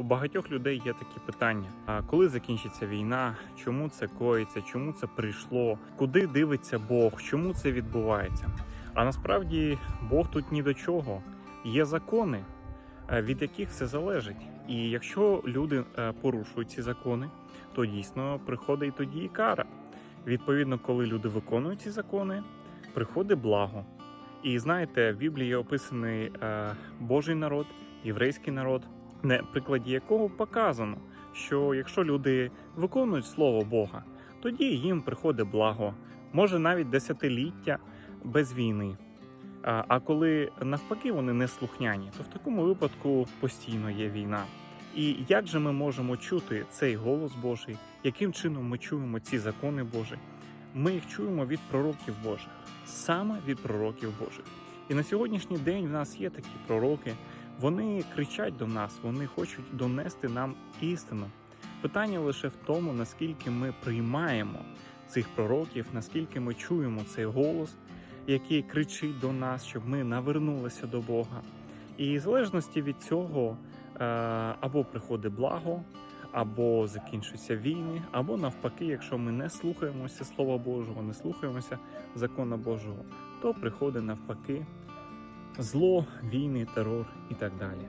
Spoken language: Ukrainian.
У багатьох людей є такі питання: а коли закінчиться війна? Чому це коїться? Чому це прийшло? Куди дивиться Бог? Чому це відбувається? А насправді Бог тут ні до чого. Є закони, е, від яких все залежить. І якщо люди е, порушують ці закони, то дійсно приходить тоді і кара. Відповідно, коли люди виконують ці закони, приходить благо. І знаєте, в Біблії описаний е, Божий народ, єврейський народ, на прикладі якого показано, що якщо люди виконують слово Бога, тоді їм приходить благо, може навіть десятиліття без війни. А, коли навпаки вони не слухняні, то в такому випадку постійно є війна. І як же ми можемо чути цей голос Божий, яким чином ми чуємо ці закони Божі? Ми їх чуємо від пророків Божих, саме від пророків Божих. І на сьогоднішній день в нас є такі пророки, вони кричать до нас, вони хочуть донести нам істину. Питання лише в тому, наскільки ми приймаємо цих пророків, наскільки ми чуємо цей голос, який кричить до нас, щоб ми навернулися до Бога. І в залежності від цього е, або приходить благо, або закінчуються війни, або навпаки, якщо ми не слухаємося Слова Божого, не слухаємося закона Божого, то приходить навпаки зло, війни, терор і так далі.